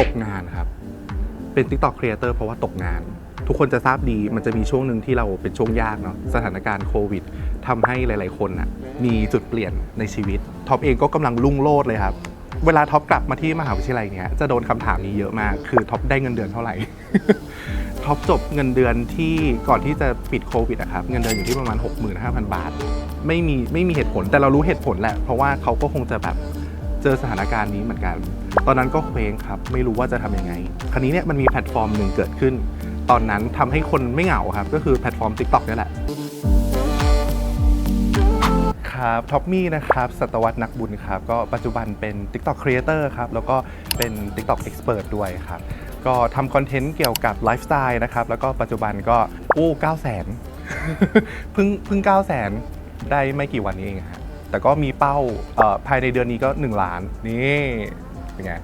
ตกงานครับ เป็น TikTok Creator เพราะว่าตกงาน ทุกคนจะทราบดีมันจะมีช่วงหนึ่งที่เราเป็นช่วงยากเนาะสถานการณ์โควิดทำให้หลาย ๆ คนน่ะมีจุดเปลี่ยนในชีวิตท็อปเองก็กำลังรุ่งโรจน์เลยครับ เวลาท็อปกลับมาที่มหาวิทยาลัยเนี้ยจะโดนคำถามนี้เยอะมาก คือท็อปได้เงินเดือนเท่าไหร่ ท็อปจบเงินเดือนที่ก่อนที่จะปิดโควิดอะครับเงินเดือนอยู่ที่ประมาณ 65,000 บาท ไม่มีไม่มีเหตุผลแต่เรารู้เหตุผลแหละ เพราะว่าเขาก็คงจะแบบเจอสถานการณ์นี้เหมือนกัน ตอนนั้นก็เคว้งครับ ไม่รู้ว่าจะทำยังไง คราวนี้เนี่ยมันมีแพลตฟอร์มหนึ่งเกิดขึ้น ตอนนั้นทำให้คนไม่เหงาครับ ก็คือแพลตฟอร์ม TikTok นี่แหละ ครับท็อปมี่นะครับสัตวัตนักบุญครับ ก็ปัจจุบันเป็น TikTok Creator ครับ แล้วก็เป็น TikTok Expert ด้วยครับ ก็ทำคอนเทนต์เกี่ยวกับไลฟ์สไตล์นะครับ แล้วก็ปัจจุบันก็โอ้9 0 0 0 0เพิ่งเพิ่ง9 0 0 0 0ได้ไม่กี่วันนี้เองฮะแต่ก็มีเป้าภายในเดือนนี้ก็ 1 ล้าน นี่ เป็นไง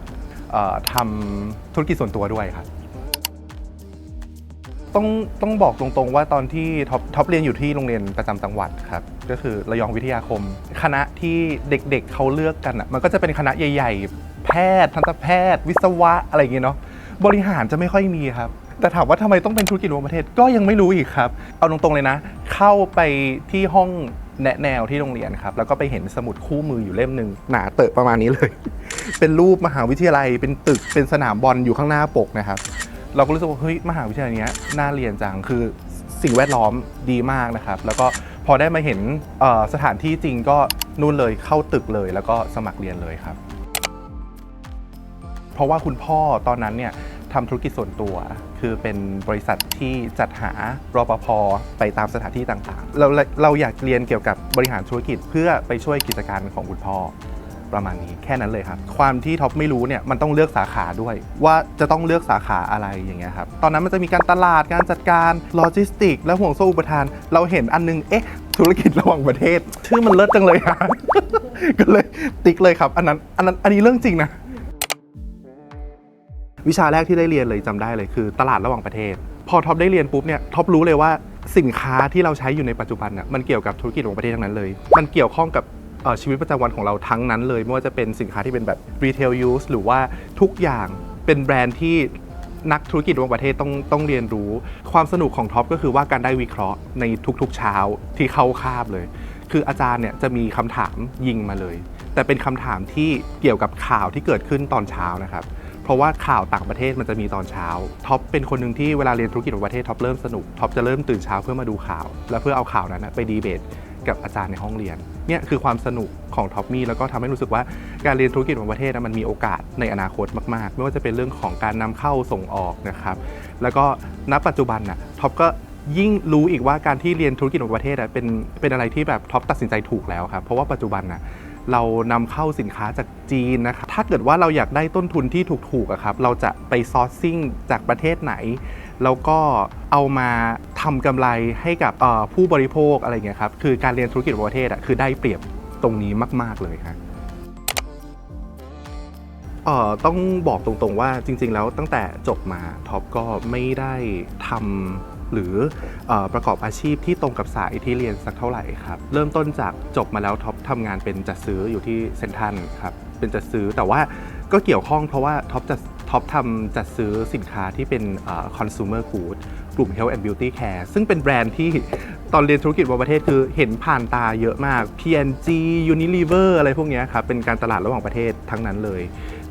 เอ่อทำธุรกิจส่วนตัวด้วยครับ ต้องต้องบอกตรงๆว่าตอนที่ท็อปท็อปเรียนอยู่ที่โรงเรียนประจำจังหวัดครับ ก็คือระยองวิทยาคม คณะที่เด็กๆเขาเลือกกันอะมันก็จะเป็นคณะใหญ่ๆ แพทย์ทันตแพทย์ วิศวะอะไรอย่างเงี้ยเนาะบริหารจะไม่ค่อยมีครับ แต่ถามว่าทำไมต้องเป็นธุรกิจรวมประเทศก็ยังไม่รู้อีกครับ เอาตรงๆเลยนะ เข้าไปที่ห้อง แนะแนวที่โรงเรียนครับ แล้วก็ไปเห็นสมุดคู่มืออยู่เล่มหนึ่งหนาเตอะประมาณนี้เลย เป็นรูปมหาวิทยาลัย เป็นตึกเป็นสนามบอลอยู่ข้างหน้าปกนะครับ เราก็รู้สึกว่าเฮ้ยมหาวิทยาลัยเนี้ยน่าเรียนจังคือสิ่งแวดล้อมดีมากนะครับ แล้วก็พอได้มาเห็นสถานที่จริงก็นู่นเลยเข้าตึกเลย แล้วก็สมัครเรียนเลยครับ เพราะว่าคุณพ่อตอนนั้นเนี่ย ทำธุรกิจส่วนตัว คือเป็นบริษัทที่จัดหารปภไปตามสถานที่ต่างๆ เราเราอยากเรียนเกี่ยวกับบริหารธุรกิจเพื่อไปช่วยกิจการของคุณพ่อประมาณนี้แค่นั้นเลยครับ ความที่ท็อปไม่รู้เนี่ยมันต้องเลือกสาขาด้วย ว่าจะต้องเลือกสาขาอะไรอย่างเงี้ยครับตอนนั้นมันจะมีการตลาดการจัดการโลจิสติก และห่วงโซ่อุปทาน เราเห็นอันนึงเอ๊ะ ธุรกิจระหว่างประเทศ ชื่อมันเลิศจังเลยฮะก็เลยติ๊กเลยครับ อันนั้นอันนั้นอันนี้เรื่องจริงนะ วิชาแรกที่ได้เรียนเลยจำได้เลยคือ ตลาดระหว่างประเทศ พอท็อปได้เรียนปุ๊บเนี่ยท็อปรู้เลยว่าสินค้าที่เราใช้อยู่ในปัจจุบันน่ะมันเกี่ยวกับธุรกิจของประเทศทั้งนั้นเลย มันเกี่ยวข้องกับชีวิตประจำวันของเราทั้งนั้นเลย ไม่ว่าจะเป็นสินค้าที่เป็นแบบ retail use หรือว่าทุกอย่างเป็นแบรนด์ที่นักธุรกิจระหว่างประเทศต้องต้องเรียนรู้ ความสนุกของท็อปก็คือว่าการได้วิเคราะห์ในทุกๆเช้าที่เข้าคาบเลย คืออาจารย์เนี่ยจะมีคำถามยิงมาเลย แต่เป็นคำถามที่เกี่ยวกับข่าวที่เกิดขึ้นตอนเช้านะครับ เพราะว่าข่าวต่างประเทศมันจะมีตอนเช้าท็อปเป็นคนหนึ่งที่เวลาเรียนธุรกิจของประเทศท็อปเริ่มสนุกท็อปจะเริ่มตื่นเช้าเพื่อมาดูข่าว และเพื่อเอาข่าวนั้นไปดีเบตกับอาจารย์ในห้องเรียนเนี่ยคือความสนุกของท็อปมี่แล้วก็ทำให้รู้สึกว่าการเรียนธุรกิจของประเทศนะมันมีโอกาสในอนาคตมาก ๆ ไม่ว่าจะเป็นเรื่องของการนำเข้าส่งออกนะครับแล้วก็ณปัจจุบันน่ะท็อปก็ยิ่งรู้อีกว่าการที่เรียนธุรกิจของประเทศเป็นเป็นอะไรที่แบบท็อปตัดสินใจถูกแล้วครับเพราะว่าปัจจุบันน่ะ เรานำเข้าสินค้าจากจีนนะครับถ้าเกิดว่าเราอยากได้ต้นทุนที่ถูกๆอะครับ เราจะไปซอร์ซิ่งจากประเทศไหน แล้วก็เอามาทำกำไรให้กับผู้บริโภคอะไรเงี้ยครับ คือการเรียนธุรกิจประเทศอะคือได้เปรียบตรงนี้มาก ๆเลยครับเอ่อต้องบอกตรงๆว่าจริง ๆ แล้วตั้งแต่จบมาท็อปก็ไม่ได้ทำ หรืออประกอบอาชีพที่ตรงกับสายที่เรียนสักเท่าไหร่ครับ เริ่มต้นจากจบมาแล้วท็อปทำงานเป็นจัดซื้ออยู่ที่เซนทันครับเป็นจัดซื้อแต่ว่าก็เกี่ยวข้องเพราะว่าท็อปจะท็อปทำจัดซื้อสินค้าที่เป็นเอ่อ consumer good กลุ่ม health and beauty care ซึ่งเป็นแบรนด์ที่ตอนเรียนธุรกิจบนประเทศคือเห็นผ่านตาเยอะมาก P&G Unilever อะไรพวกนี้ครับ เป็นการตลาดระหว่างประเทศทั้งนั้นเลย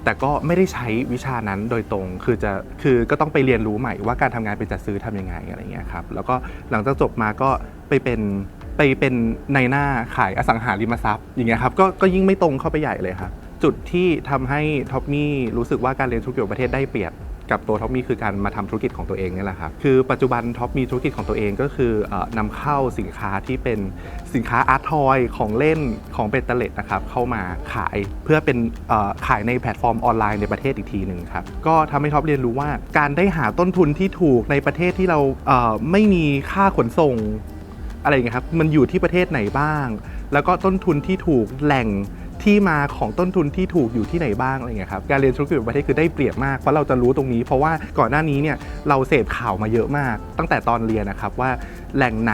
แต่ก็ไม่ได้ใช้วิชานั้นโดยตรง คือจะ คือก็ต้องไปเรียนรู้ใหม่ว่าการทำงานเป็นจัดซื้อทำยังไงอะไรเงี้ยครับ แล้วก็หลังจากจบมาก็ไปเป็นไปเป็นในหน้าขายอสังหาริมทรัพย์อย่างเงี้ยครับ ก็ก็ยิ่งไม่ตรงเข้าไปใหญ่เลยครับ จุดที่ทำให้ท็อปมี่รู้สึกว่าการเรียนธุรกิจของประเทศได้เปรียบ กับตัวท็อปมีคือการมาทำธุรกิจของตัวเองนี่แหละครับคือปัจจุบันท็อปมีธุรกิจของตัวเองก็คือเออนำเข้าสินค้าที่เป็นสินค้าอาร์ตทอยของเล่นของเบตเตอร์เลตนะครับเข้ามาขายเพื่อเป็นขายในแพลตฟอร์มออนไลน์ในประเทศอีกทีหนึ่งครับก็ทำให้ท็อปเรียนรู้ว่าการได้หาต้นทุนที่ถูกในประเทศที่เราเไม่มีค่าขนส่งอะไรอย่างเงี้ยครับมันอยู่ที่ประเทศไหนบ้าง แล้วก็ต้นทุนที่ถูกแหล่ง ที่มาของต้นทุนที่ถูกอยู่ที่ไหนบ้างอะไรเงี้ยครับการเรียนธุรกิจประเทศคือได้เปรียบมากเพราะเราจะรู้ตรงนี้ เพราะว่าก่อนหน้านี้เนี่ยเราเสพข่าวมาเยอะมาก ตั้งแต่ตอนเรียนนะครับว่าแหล่งไหน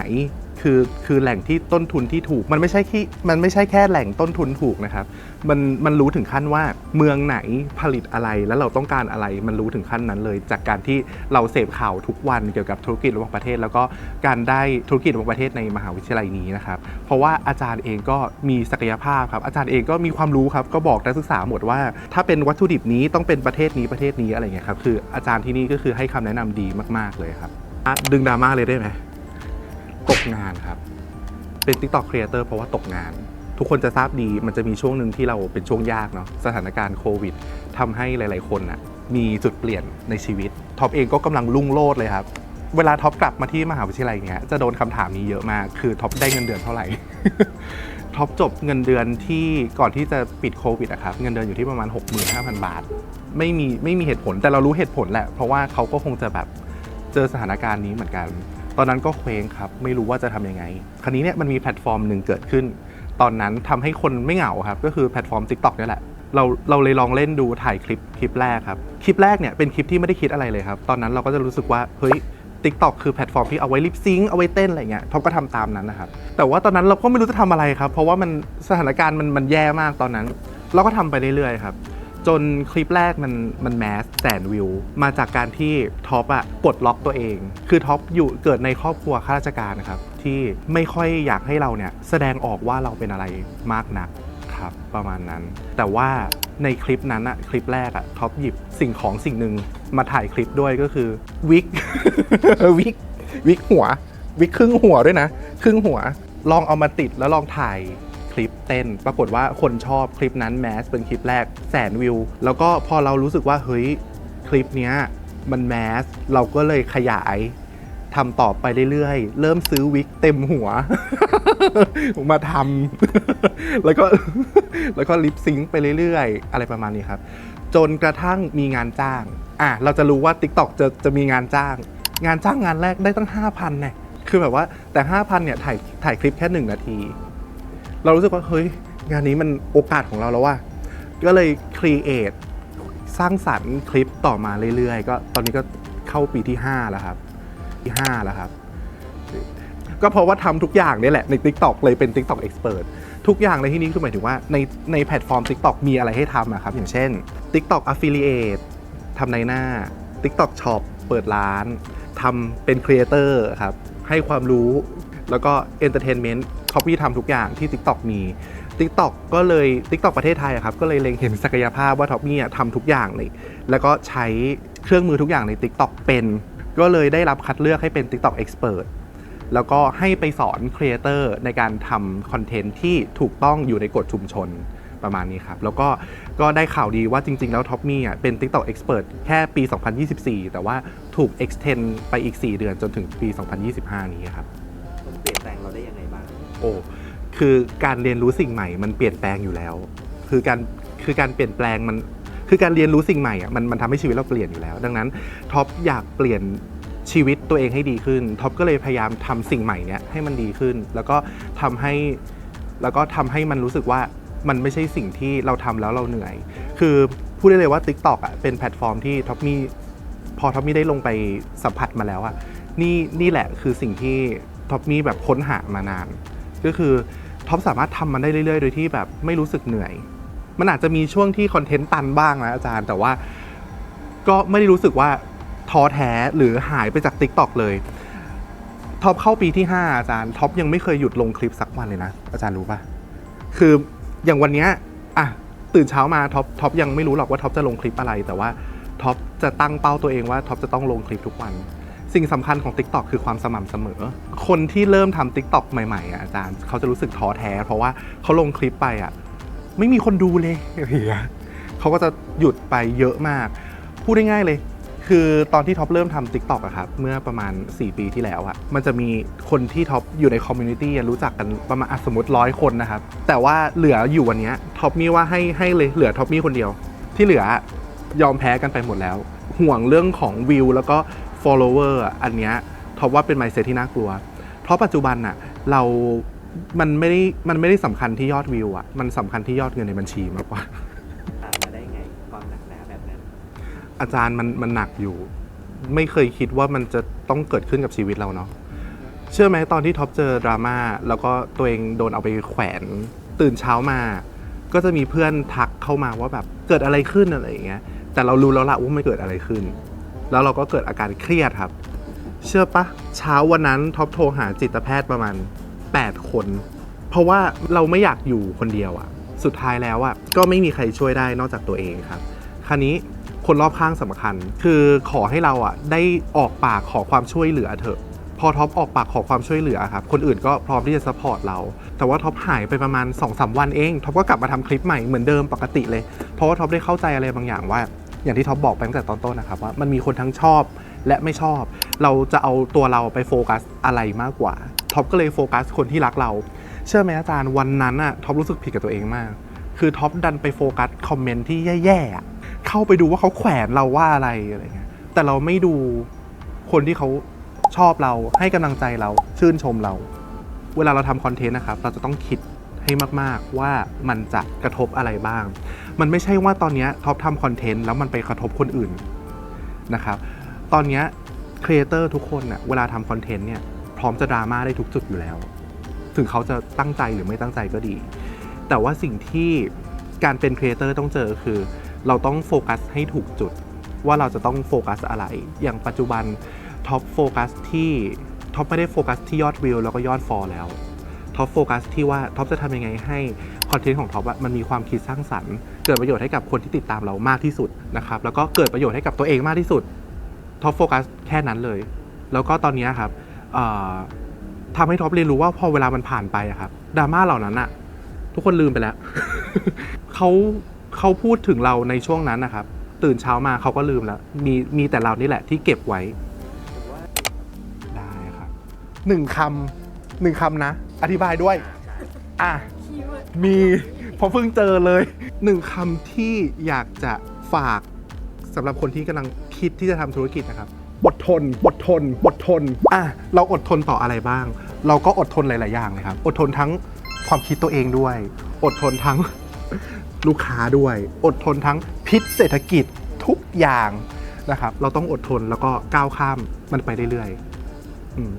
คือคือแหล่งที่ต้นทุนที่ถูก มันไม่ใช่ที่มันไม่ใช่แค่แหล่งต้นทุนถูกนะครับ มันมันรู้ถึงขั้นว่าเมืองไหนผลิตอะไรแล้วเราต้องการอะไร มันรู้ถึงขั้นนั้นเลย จากการที่เราเสพข่าวทุกวันเกี่ยวกับธุรกิจระหว่างประเทศ แล้วก็การได้ธุรกิจระหว่างประเทศในมหาวิทยาลัยนี้นะครับ เพราะว่าอาจารย์เองก็มีศักยภาพครับ อาจารย์เองก็มีความรู้ครับ ก็บอกนักศึกษาหมดว่า ถ้าเป็นวัตถุดิบนี้ต้องเป็นประเทศนี้ประเทศนี้อะไรเงี้ยครับ คืออาจารย์ที่นี่ก็คือให้คำแนะนำดีมาก ๆเลยครับ ดึงดราม่าเลยได้ไหม ตกงานครับ เป็น TikTok Creator เพราะว่าตกงาน ทุกคนจะทราบดีมันจะมีช่วงหนึ่งที่เราเป็นช่วงยากเนาะสถานการณ์โควิดทำให้หลาย ๆ คนน่ะมีจุดเปลี่ยนในชีวิตท็อปเองก็กำลังรุ่งโรจน์เลยครับ เวลาท็อปกลับมาที่มหาวิทยาลัยเงี้ยจะโดนคำถามนี้เยอะมาก คือท็อปได้เงินเดือนเท่าไหร่ ท็อปจบเงินเดือนที่ก่อนที่จะปิดโควิดอะครับเงินเดือนอยู่ที่ประมาณ 65,000 บาท ไม่มีไม่มีเหตุผลแต่เรารู้เหตุผลแหละ เพราะว่าเขาก็คงจะแบบเจอสถานการณ์นี้เหมือนกัน ตอนนั้นก็เคว้งครับ ไม่รู้ว่าจะทำยังไง คราวนี้เนี่ยมันมีแพลตฟอร์มหนึ่งเกิดขึ้น ตอนนั้นทำให้คนไม่เหงาครับ ก็คือแพลตฟอร์ม TikTok นี่แหละ เราเราเลยลองเล่นดูถ่ายคลิปคลิปแรกครับ คลิปแรกเนี่ยเป็นคลิปที่ไม่ได้คิดอะไรเลยครับ ตอนนั้นเราก็จะรู้สึกว่า เฮ้ย TikTok คือแพลตฟอร์มที่เอาไว้ลิปซิงเอาไว้เต้นอะไรเงี้ยท็อปก็ทำตามนั้นนะครับ แต่ว่าตอนนั้นเราก็ไม่รู้จะทำอะไรครับ เพราะว่ามันสถานการณ์มันมันแย่มากตอนนั้น เราก็ทำไปเรื่อยๆครับ จนคลิปแรกมันมันแมสแสนวิว มาจากการที่ท็อปอะปลดล็อกตัวเอง คือท็อปอยู่เกิดในครอบครัวข้าราชการนะครับ ที่ไม่ค่อยอยากให้เราเนี่ยแสดงออกว่าเราเป็นอะไรมากนักครับประมาณนั้น แต่ว่าในคลิปนั้นอะคลิปแรกอะท็อปหยิบสิ่งของสิ่งหนึ่งมาถ่ายคลิปด้วยก็คือวิกวิกวิกหัว วิกครึ่งหัวด้วยนะ ครึ่งหัว ลองเอามาติดแล้วลองถ่าย ลิปเต้น ปรากฏว่าคนชอบคลิปนั้นแมสเป็นคลิปแรกแสนวิว แล้วก็พอเรารู้สึกว่าเฮ้ยคลิปเนี้ยมันแมสเราก็เลยขยายทำต่อไปเรื่อยๆ เริ่มซื้อวิกเต็มหัว มาทำ แล้วก็แล้วก็ลิปซิงค์ไปเรื่อยๆ อะไรประมาณนี้ครับ จนกระทั่งมีงานจ้าง อะ เราจะรู้ว่า TikTok จะจะมีงานจ้าง งานจ้างงานแรกได้ตั้ง 5,000เนี่ยคือแบบว่าแต่ 5,000เนี่ยถ่ายถ่ายคลิปแค่ 1 นาที เรารู้สึกว่าเฮ้ยงานนี้มันโอกาสของเราแล้วว่า ก็เลยครีเอทสร้างสรรค์คลิปต่อมาเรื่อยๆ ก็ตอนนี้ก็เข้าปีที่ 5 แล้วครับที่5แล้วครับ ก็เพราะว่าทำทุกอย่างนี่แหละใน TikTok เลยเป็น TikTok Expert ทุกอย่างในที่นี้คือหมายถึงว่าในในแพลตฟอร์ม TikTok มีอะไรให้ทำอะครับ อย่างเช่น TikTok Affiliate ทำในหน้า TikTok Shop เปิดร้านทำเป็นครีเอเตอร์ครับ ให้ความรู้แล้วก็ Entertainment เขาพี่ทำทุกอย่างที่ TikTok มี TikTok ก็เลย TikTok ประเทศไทยอะครับก็เลยเล็งเห็นศักยภาพว่าท็อปมี่ทำทุกอย่างเลย แล้วก็ใช้เครื่องมือทุกอย่างใน TikTok เป็น ก็เลยได้รับคัดเลือกให้เป็น TikTok Expert แล้วก็ให้ไปสอนครีเอเตอร์ในการทำคอนเทนต์ที่ถูกต้องอยู่ในกฎชุมชนประมาณนี้ครับ แล้วก็ก็ได้ข่าวดีว่าจริง ๆ แล้วท็อปมี่อะเป็น TikTok Expert แค่ปี 2024 แต่ว่าถูก extend ไปอีก 4 เดือนจนถึงปี 2025 นี้ครับ โอ้คือการเรียนรู้สิ่งใหม่มันเปลี่ยนแปลงอยู่แล้ว คือการคือการเปลี่ยนแปลงมันคือการเรียนรู้สิ่งใหม่อะมันมันทำให้ชีวิตเราเปลี่ยนอยู่แล้ว ดังนั้นท็อปอยากเปลี่ยนชีวิตตัวเองให้ดีขึ้นท็อปก็เลยพยายามทำสิ่งใหม่เนี้ยให้มันดีขึ้น แล้วก็ทำให้แล้วก็ทำให้มันรู้สึกว่ามันไม่ใช่สิ่งที่เราทำแล้วเราเหนื่อย คือพูดได้เลยว่า TikTok อะเป็นแพลตฟอร์มที่ท็อปมีพอท็อปมีได้ลงไปสัมผัสมาแล้วอะนี่นี่แหละคือสิ่งที่ท็อปมีแบบค้นหามานาน ก็คือท็อปสามารถทำมันได้เรื่อยๆ โดยที่แบบไม่รู้สึกเหนื่อย มันอาจจะมีช่วงที่คอนเทนต์ตันบ้างนะอาจารย์ แต่ว่าก็ไม่ได้รู้สึกว่าท้อแท้หรือหายไปจาก TikTok เลยท็อปเข้าปีที่ 5 อาจารย์ท็อปยังไม่เคยหยุดลงคลิปสักวันเลยนะ อาจารย์รู้ปะคืออย่างวันเนี้ยอะตื่นเช้ามาท็อปท็อปยังไม่รู้หรอกว่าท็อปจะลงคลิปอะไร แต่ว่าท็อปจะตั้งเป้าตัวเองว่าท็อปจะต้องลงคลิปทุกวัน สิ่งสำคัญของ TikTok คือความสม่ำเสมอ คนที่เริ่มทำ TikTok ใหม่ๆอะอาจารย์เขาจะรู้สึกท้อแท้ เพราะว่าเขาลงคลิปไปอะไม่มีคนดูเลยอะไรอย่างเงี้ยเขาก็จะหยุดไปเยอะมาก พูดได้ง่ายเลย คือตอนที่ท็อปเริ่มทำ t ิ k t o k อะครับเมื่อประมาณ 4 ปีที่แล้วอะมันจะมีคนที่ท็อปอยู่ในคอมมูนิตี้รู้จักกันประมาณอะสมมติร้อยคนนะครับ แต่ว่าเหลืออยู่วันเนี้ยท็อปมีว่าให้ให้เลยเหลือท็อปมีคนเดียว ที่เหลือยอมแพ้กันไปหมดแล้ว ห่วงเรื่องของวิวแล้วก็ follower อะอันเนี้ยท็อปว่าเป็นไมเซ็ตที่น่ากลัว เพราะปัจจุบันอะเรา มันไม่ได้ มันไม่ได้สำคัญที่ยอดวิวอะมันสำคัญที่ยอดเงินในบัญชีมากกว่า ตามมาได้ไงความหนักหนาแบบนั้น อาจารย์มันมันหนักอยู่ ไม่เคยคิดว่ามันจะต้องเกิดขึ้นกับชีวิตเราเนาะเชื่อไหมตอนที่ท็อปเจอดราม่าแล้วก็ตัวเองโดนเอาไปแขวนตื่นเช้ามา ก็จะมีเพื่อนทักเข้ามาว่าแบบเกิดอะไรขึ้นอะไรอย่างเงี้ยแต่เรารู้แล้วละว่ามันเกิดอะไรขึ้น แล้วเราก็เกิดอาการเครียดครับ เชื่อปะเช้าวันนั้นท็อปโทรหาจิตแพทย์ประมาณ 8 คน เพราะว่าเราไม่อยากอยู่คนเดียวอะสุดท้ายแล้วอะก็ไม่มีใครช่วยได้นอกจากตัวเองครับ คราวนี้คนรอบข้างสำคัญ คือขอให้เราอะได้ออกปากขอความช่วยเหลือเถอะ พอท็อปออกปากขอความช่วยเหลือครับ คนอื่นก็พร้อมที่จะซัพพอร์ตเรา แต่ว่าท็อปหายไปประมาณ2อสวันเอง ท็อปก็กลับมาทำคลิปใหม่เหมือนเดิมปกติเลย เพราะว่าท็อปได้เข้าใจอะไรบางอย่างว่า อย่างที่ท็อปบอกไปตั้งแต่ตอนต้นนะครับว่ามันมีคนทั้งชอบและไม่ชอบ เราจะเอาตัวเราไปโฟกัสอะไรมากกว่าท็อปก็เลยโฟกัสคนที่รักเรา เชื่อไหมอาจารย์วันนั้นอะท็อปรู้สึกผิดกับตัวเองมาก คือท็อปดันไปโฟกัสคอมเมนต์ที่แย่ๆเข้าไปดูว่าเขาแขวนเราว่าอะไรอะไรเงี้ยแต่เราไม่ดูคนที่เขาชอบเราให้กำลังใจเราชื่นชมเรา เวลาเราทำคอนเทนต์นะครับ เราจะต้องคิดให้มากๆว่ามันจะกระทบอะไรบ้าง มันไม่ใช่ว่าตอนนี้ท็อปทำคอนเทนต์แล้วมันไปกระทบคนอื่นนะครับตอนนี้ครีเอเตอร์ทุกคนน่ะเวลาทำคอนเทนต์เนี่ยพร้อมจะดราม่าได้ทุกจุดอยู่แล้ว ถึงเขาจะตั้งใจหรือไม่ตั้งใจก็ดี แต่ว่าสิ่งที่การเป็นครีเอเตอร์ต้องเจอคือ เราต้องโฟกัสให้ถูกจุด ว่าเราจะต้องโฟกัสอะไร อย่างปัจจุบันท็อปโฟกัสที่ท็อปไม่ได้โฟกัสที่ยอดวิวแล้วก็ยอดฟอลแล้ว ท็อปโฟกัสที่ว่าท็อปจะทำยังไงให้คอนเทนต์ของท็อปอะมันมีความคิดสร้างสรรค์ เกิดประโยชน์ให้กับคนที่ติดตามเรามากที่สุดนะครับแล้วก็เกิดประโยชน์ให้กับตัวเองมากที่สุดท็อปโฟกัสแค่นั้นเลย แล้วก็ตอนนี้ครับทำให้ท็อปเรียนรู้ว่าพอเวลามันผ่านไปอะครับดราม่าเหล่านั้นอะทุกคนลืมไปแล้วเขาเขาพูดถึงเราในช่วงนั้นนะครับ ตื่นเช้ามาเขาก็ลืมแล้วมีมีแต่เรานี่แหละที่เก็บไว้ได้ครับหนึ่งคำหนึ่งคำนะ อธิบายด้วย อะ มีเพอเพิ่งเจอเลยหนึ่งคำที่อยากจะฝากสำหรับคนที่กำลังคิดที่จะทำธุรกิจนะครับอดทนอดทนอดทนอะเราอดทนต่ออะไรบ้าง เราก็อดทนหลาย ๆ อย่างเลยครับ อดทนทั้งความคิดตัวเองด้วย อดทนทั้งลูกค้าด้วย อดทนทั้งพิษเศรษฐกิจทุกอย่างนะครับ เราต้องอดทนแล้วก็ก้าวข้ามมันไปเรื่อยๆอืม